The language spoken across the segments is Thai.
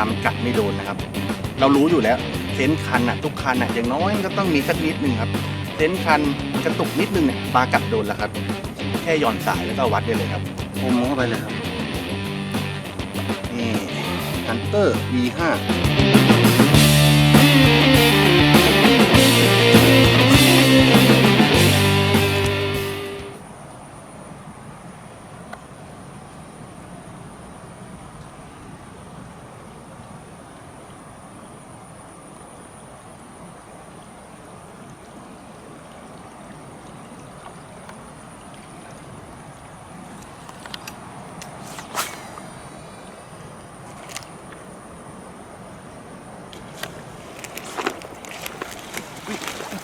ามันกัดไม่โดนนะครับ เรารู้อยู่แล้วเซนส์คันอะทุกคันอะอย่างน้อยมันก็ต้องมีสักนิดนึงครับเซนส์คันกระตุกนิดนึงเนี่ยปลากัดโดนแล้วครับ แค่หย่อนสายแล้วก็วัดได้เลยครับอมเข้าไปเลยครับนี่ฮันเตอร์ V5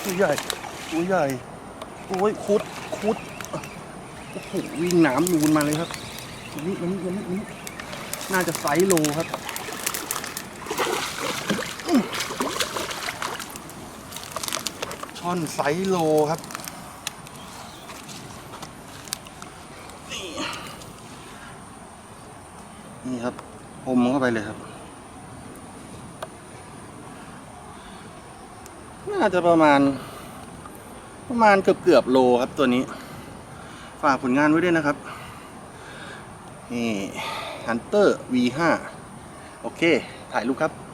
ตัวใหญ่ตัวใหญ่โอ้ยคุดคุดโอ้โหวิ่งน้ำนูนมาเลยครับนนี้อันนี้อันนี้อันนี้น่าจะไซโลครับช่อนไซโลครับนี่นี่ครับอมเข้าไปเลยครับ น่าจะประมาณ ประมาณเกือบเกือบโลครับตัวนี้ ฝากผลงานไว้ด้วยนะครับ นี่ Hunter V5 โอเค ถ่ายรูปครับ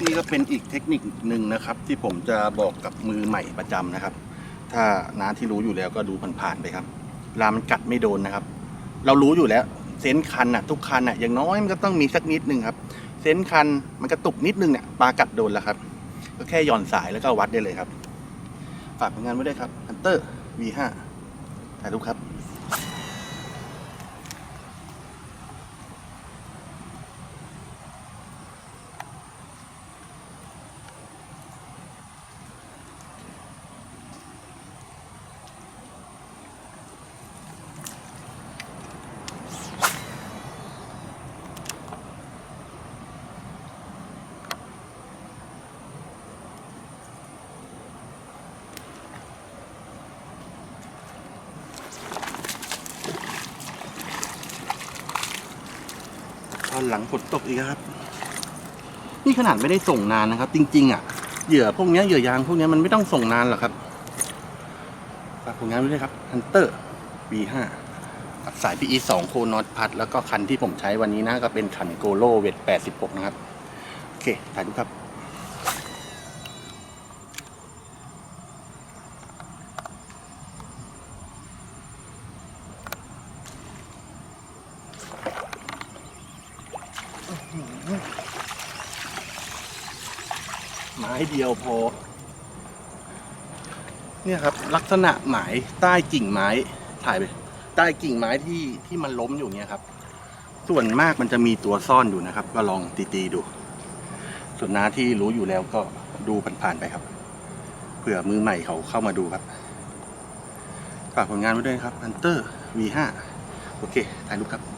นี่ก็เป็นอีกเทคนิคหนึ่งนะครับ ที่ผมจะบอกกับมือใหม่ประจำนะครับ ถ้าน้าที่รู้อยู่แล้วก็ดูผ่านๆไปครับลามันกัดไม่โดนนะครับ เรารู้อยู่แล้วเซนคันอะ ทุกคันอะอย่างน้อยมันก็ต้องมีสักนิดนึงครับเซนคันมันกระตุกนิดนึงเนี่ยปลากัดโดนแล้วครับ ก็แค่หย่อนสายแล้วก็วัดได้เลยครับ ฝากผลงานไว้ด้วยครับ Hunter V5 ถ่ายรูปครับ หลังฝนตกอีกครับ นี่ขนาดไม่ได้ส่งนานนะครับ จริง ๆ อะ เหยื่อพวกนี้เหยื่อยางพวกนี้มันไม่ต้องส่งนานหรอกครับฝากผลงานไว้ด้วยครับฮันเตอร์ V5 กับสาย PE 2 โคนอตพัด แล้วก็คันที่ผมใช้วันนี้นะ ก็เป็นคันโกโลเวท86 นะครับ โอเค ถ่ายรูปครับ ไม้เดียวพอ เนี่ยครับ ลักษณะหมายใต้กิ่งไม้ถ่ายไป ใต้กิ่งไม้ที่ที่มันล้มอยู่เนี่ยครับ ส่วนมากมันจะมีตัวซ่อนอยู่นะครับ ก็ลองตีๆดู ส่วนน้าที่รู้อยู่แล้วก็ดูผ่านๆไปครับเผื่อมือใหม่เขาเข้ามาดูครับฝากผลงานไว้ด้วยครับ Hunter V5 โอเคถ่ายรูปครับ